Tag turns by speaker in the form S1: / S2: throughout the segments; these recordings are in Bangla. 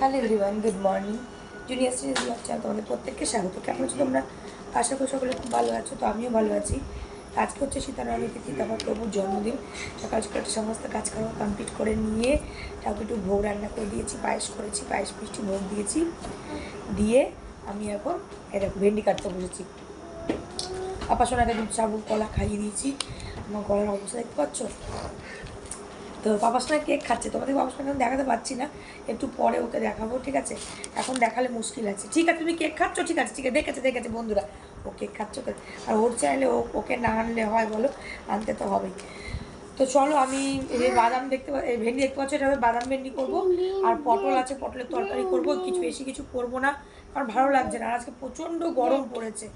S1: Hello everyone, good morning. Junior series channel তোমাদের প্রত্যেককে স্বাগত। কেমন আছো তোমরা? আশা করি সকলে খুব ভালো আছো, তো আমিও ভালো আছি। আজকে হচ্ছে সীতারামী তিথি প্রভুর জন্মদিন। সকাল সকাল সমস্ত কাজকর্ম কমপ্লিট করে নিয়ে ঠাকুর একটু ভোগ রান্না করে দিয়েছি, পায়েস করেছি, পায়েস, মিষ্টি ভোগ দিয়েছি। দিয়ে আমি এখন এরকম ভেন্ডি কাটতে বসেছি। আপাশোনাকে দুধ সাবু কলা খাইয়ে দিয়েছি। আমার গলার অবস্থা দেখতে পাচ্ছ? তো বাবার সঙ্গে কেক খাচ্ছে। তোমাদের বাবার সঙ্গে দেখাতে পারছি না। একটু পরে ওকে দেখাবো, ঠিক আছে? এখন দেখালে মুশকিল আছে। ঠিক আছে, তুমি কেক খাচ্ছ? ঠিক আছে ঠিক আছে, দেখেছে দেখেছে বন্ধুরা। ও কেক খাচ্ছ। আর ওর চাইলে ও, ওকে না আনলে হয় বলো? আনতে তো হবেই। তো চলো, আমি বাদাম দেখতে ভেন্ডি দেখতে পাচ্ছ? এটা বাদাম ভেন্ডি করব। আর পটল আছে, পটলের তরকারি করব। কিছু বেশি কিছু করব না, কারণ ভালো লাগছে না। আর আজকে প্রচণ্ড গরম পড়েছে।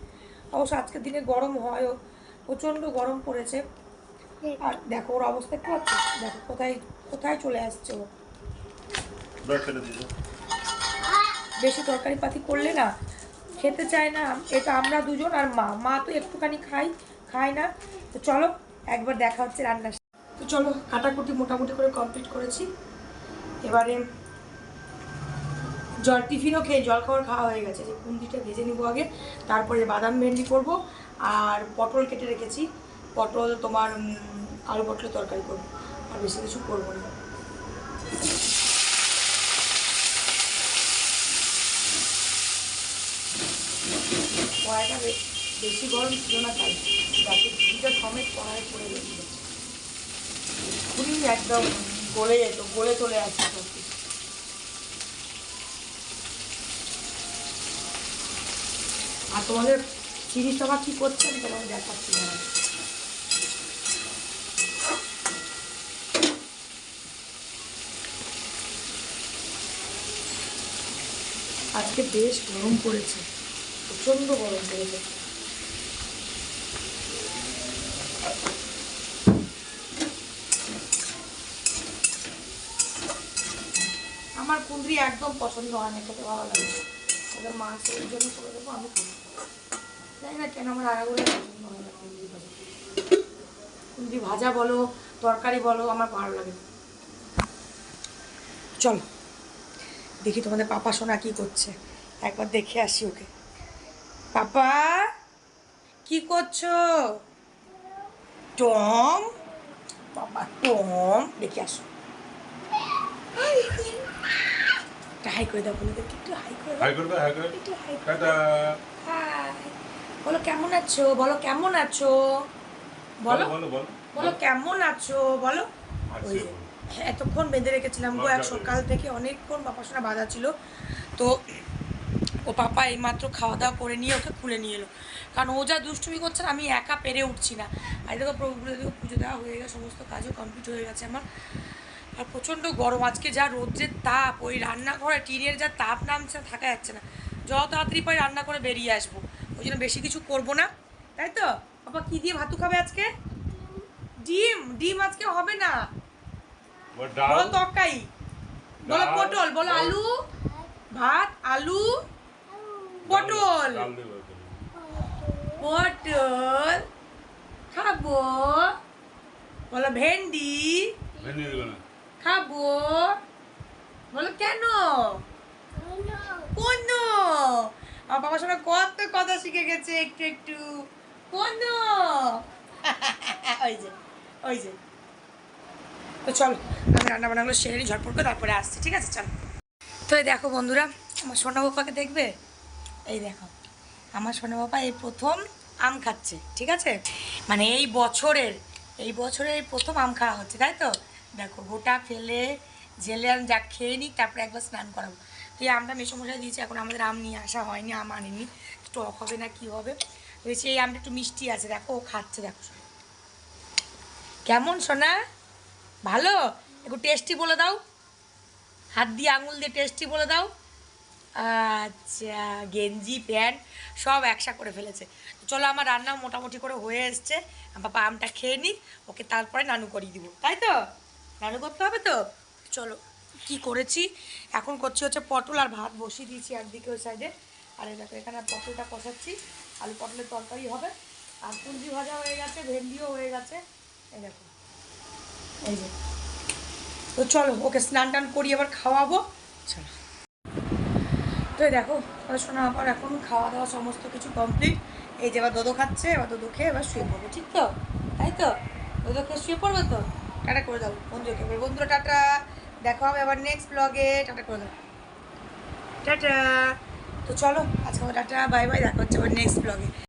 S1: অবশ্য আজকের দিনে গরম হয়ও, প্রচণ্ড গরম পড়েছে। আর দেখো ওর অবস্থা একটু পাচ্ছ দেখো কোথায় কোথায় চলে আসছে ও? বেশি তরকারি পাতি করলে না খেতে চায় না। এটা আমরা দুজন আর মা। মা তো একটুখানি খাই খায় না। তো চলো একবার দেখা হচ্ছে রান্না তো চলো কাটাকুটি মোটামুটি করে কমপ্লিট করেছি। এবারে জল টিফিনও খেয়ে জল খাবার খাওয়া হয়ে গেছে। যে কুন্দিটা ভেজে নিবো আগে তারপরে বাদাম ভেন্ডি করব আর পটল কেটে রেখেছি। পটল তোমার আলু পটলের তরকারি করব। আর বেশি কিছু করব না। কড়াইটা বেশি গরম ছিল না তাই। যাতে ঘিটা সমেত কড়াই পড়ে গেছিল খুবই একদম গলে যেত, গলে চলে আসছে সব। আর তোমাদের চিনি সভা কি করছে আমি তোমাদের দেখাচ্ছি। না আজকে বেশ গরম পড়েছে, প্রচণ্ড গরম পড়েছে। আমার কুন্দ্রি একদম পছন্দ হয় না, খেতে ভালো লাগে ওদের মাংসের জন্য করে দেবো, আমি জানি না কেন আমার আগাগুলো পছন্দ হয় না ভাজা। কুন্দ্রি ভাজা বলো, তরকারি বলো, আমার ভালো লাগে চলো। দেখি তোমাদের পাপা সোনা কি করছে। একবার দেখে আসি ওকে। পাপা কি করছ? টম বাবা টম দেখে আসো। একটা হাই করে দাও বন্ধুদেরকে একটু হাই করে
S2: হাই করবে হাই করবে
S1: একটু হাই করে
S2: টাটা।
S1: বলো কেমন আছো? বলো কেমন আছো? বলো।
S2: বলো বলো
S1: বলো। কেমন আছো? বলো। এতক্ষণ বেঁধে রেখেছিলাম গো, এক সকাল থেকে অনেকক্ষণ বাপার বাঁধা ছিল। তো ও পাপা এইমাত্র খাওয়া দাওয়া করে নিয়ে ওকে খুলে নিয়ে এলো। কারণ ও যা দুষ্টুমি করছে আমি একা পেরে উঠছি না। আর দেখো প্রভু দেখো পুজো দেওয়া হয়ে গেছে, সমস্ত কাজও কমপ্লিট হয়ে গেছে আমার। আর প্রচণ্ড গরম, আজকে যা রোদ্রের তাপ, ওই রান্নাঘরে টিনের যা তাপ নামছে থাকা যাচ্ছে না। যত তাড়াতাড়ি পাই রান্না করে বেরিয়ে আসব। ওই জন্য বেশি কিছু করব না। তাই তো? বাবা কী দিয়ে ভাতু খাবে আজকে? ডিম ডিম আজকে হবে না।
S2: বল
S1: তরকারি। বলো পটল বলো আলু ভাত আলু পটল। পটল খাব। বলো ভেন্ডি। খাব। বলো কেন? কোন আমার বাবার সঙ্গে কত কথা শিখে গেছে একটু একটু। কোন ওই যে ওই যে। তো চলো, আমি রান্না বান্নাগুলো সেরে নিই, ঝটপট করে তারপরে আসছি, ঠিক আছে? চলো। তো এই দেখো বন্ধুরা, আমার সোনা বাবাকে দেখবে? এই দেখো, আমার সোনা বাবা এই প্রথম আম খাচ্ছে, ঠিক আছে? মানে এই বছরের এই বছরের এই প্রথম আম খাওয়া হচ্ছে, তাই তো? দেখো, গোটা ফেলে জেলে আমি যা খেয়ে নিই তারপরে একবার স্নান করাবো। তো এই আমটা মেসমশাই দিয়েছি, এখন আমাদের আম নিয়ে আসা হয়নি, আম আনিনি। টক হবে না, কি হবে? ভেবেছি এই আমটা একটু মিষ্টি আছে, দেখো, ও খাচ্ছে, দেখো কেমন সোনা? ভালো? একটু টেস্টি বলে দাও। হাত দিয়ে আঙুল দিয়ে টেস্টি বলে দাও। আচ্ছা গেঞ্জি, প্যান্ট, সব একসা করে ফেলেছে। চলো আমার রান্না মোটামুটি করে হয়ে এসছে। বাবা আমটা খেয়ে নিক, ওকে তারপরে নানু করিয়ে দিব। তাই তো? নানু করতে হবে তো? চলো, কি করেছি? এখন করছি হচ্ছে পটল আর ভাত বসিয়ে দিয়েছি একদিকে ওই সাইডে আর দেখো, এখানে পটলটা কষাচ্ছি। আলু পটলের তরকারি হবে। আর কুঞ্জি ভাজা হয়ে গেছে, ভেন্ডিও হয়ে গেছে। এই দেখো। এই যে। তো চলো, ওকে স্নান টান করি আবার খাওয়াবো। চলো। তো দেখো, পড়াশোনা আবার এখন, খাওয়া দাওয়া সমস্ত কিছু কমপ্লিট এই যে এবার দোদো খাচ্ছে, এবার দোদো খেয়ে এবার শুয়ে পড়ব, ঠিক তো? তাই তো? দোদো খেয়ে শুয়ে পড়বে তো? টাটা করে দাও বন্ধুকে বন্ধুরা, টাটা। দেখা হবে আবার নেক্সট ব্লগে টাটা করে দাও। টাটা। তো চলো, আজকে টাটা, বাই বাই, দেখা হচ্ছে আবার নেক্সট ব্লগে